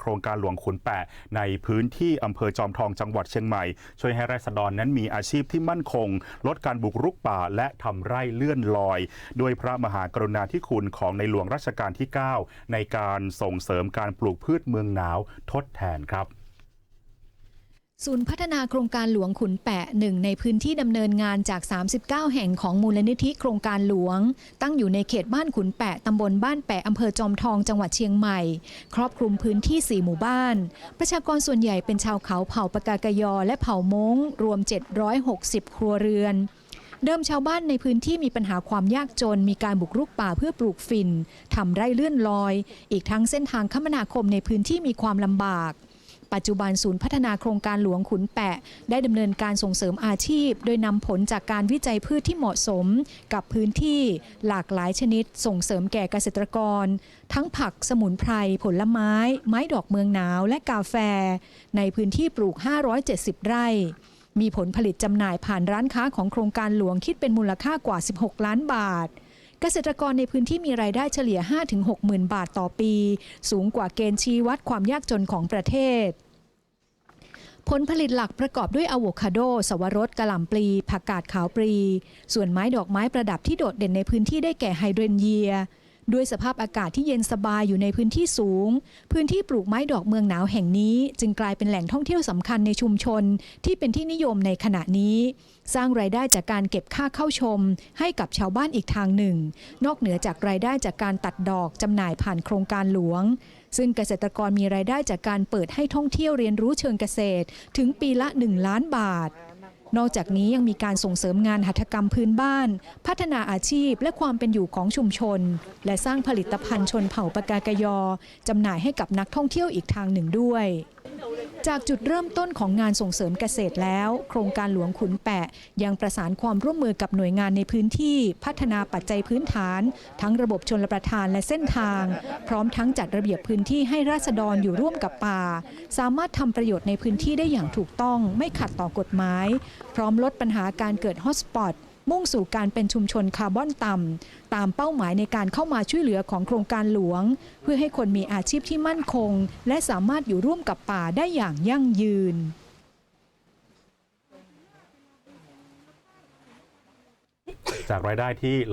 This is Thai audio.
โครงการหลวงขุนแปะในพื้นที่อำเภอจอมทองจังหวัดเชียงใหม่ ช่วยให้ราษฎรนั้นมีอาชีพที่มั่นคง ลดการบุกรุกป่าและทำไร่เลื่อนลอย ด้วยพระมหากรุณาธิคุณของในหลวงรัชกาลที่ 9 ในการส่งเสริมการปลูกพืชเมืองหนาวทดแทนครับ ศูนย์พัฒนาโครงการหลวงขุนแปะหนึ่งในพื้นที่ดำเนินงานจาก 39 แห่งของมูลนิธิโครงการหลวง ตั้งอยู่ในเขตบ้านขุนแปะตำบลบ้านแปะอำเภอจอมทองจังหวัดเชียงใหม่ ครอบคลุมพื้นที่ 4 หมู่บ้าน ประชากรส่วนใหญ่เป็นชาวเขาเผ่าปากากยอและเผ่ามงรวม 760 ครัวเรือนเดิมชาวบ้านในพื้นที่มีปัญหาความยากจน มีการบุกรุกป่าเพื่อปลูกฝิ่นทำไร่เลื่อนลอย อีกทั้งเส้นทางคมนาคมในพื้นที่มีความลำบาก ปัจจุบันศูนย์พัฒนาโครงการหลวงขุนแปะ ได้ดำเนินการส่งเสริมอาชีพ โดยนำผลจากการวิจัยพืชที่เหมาะสม กับพื้นที่หลากหลายชนิด ส่งเสริมแก่เกษตรกร ทั้งผักสมุนไพรผลไม้ ไม้ดอกเมืองหนาวและกาแฟ ในพื้นที่ปลูก 570 ไร่มีผลผลิตจำหน่ายผ่านร้านค้าของโครงการหลวงคิดเป็นมูลค่ากว่า 16 ล้านบาท เกษตรกรในพื้นที่มีรายได้เฉลี่ย 5-6 หมื่นบาทต่อปี สูงกว่าเกณฑ์ชี้วัดความยากจนของประเทศ ผลผลิตหลักประกอบด้วยอะโวคาโด สวรสกะหล่ำปลี ผักกาดขาวปลี ส่วนไม้ดอกไม้ประดับที่โดดเด่นในพื้นที่ได้แก่ไฮเดรนเยีย ด้วยสภาพอากาศที่เย็นสบายอยู่ในพื้นที่สูง พื้นที่ปลูกไม้ดอกเมืองหนาวแห่งนี้ จึงกลายเป็นแหล่งท่องเที่ยวสำคัญในชุมชน ที่เป็นที่นิยมในขณะนี้ สร้างรายได้จากการเก็บค่าเข้าชม ให้กับชาวบ้านอีกทางหนึ่ง นอกเหนือจากรายได้จากการตัดดอกจำหน่ายผ่านโครงการหลวง ซึ่งเกษตรกรมีรายได้จากการเปิดให้ท่องเที่ยวเรียนรู้เชิงเกษตร ถึงปีละ 1 ล้านบาท นอกจากนี้ยังมีการส่งเสริมงานหัตถกรรมพื้นบ้าน พัฒนาอาชีพและความเป็นอยู่ของชุมชน และสร้างผลิตภัณฑ์ชนเผ่าปากากยอจำหน่ายให้กับนักท่องเที่ยวอีกทางหนึ่งด้วย จากจุดเริ่มต้นของงานส่งเสริมเกษตรแล้ว โครงการหลวงขุนแปะ ยังประสานความร่วมมือกับหน่วยงานในพื้นที่ พัฒนาปัจจัยพื้นฐาน ทั้งระบบชนรประทานและเส้นทาง พร้อมทั้งจัดระเบียบพื้นที่ให้ราษฎรอยู่ร่วมกับป่า สามารถทำประโยชน์ในพื้นที่ได้อย่างถูกต้อง ไม่ขัดต่อกฎหมาย พร้อมลดปัญหาการเกิดฮอตสปอต มุ่งสู่การเป็นชุมชนคาร์บอนต่ำตามเป้าหมายในการเข้ามาช่วยเหลือของโครงการหลวง เพื่อให้คนมีอาชีพที่มั่นคง และสามารถอยู่ร่วมกับป่าได้อย่างยั่งยืนจากรายได้ที่ไหล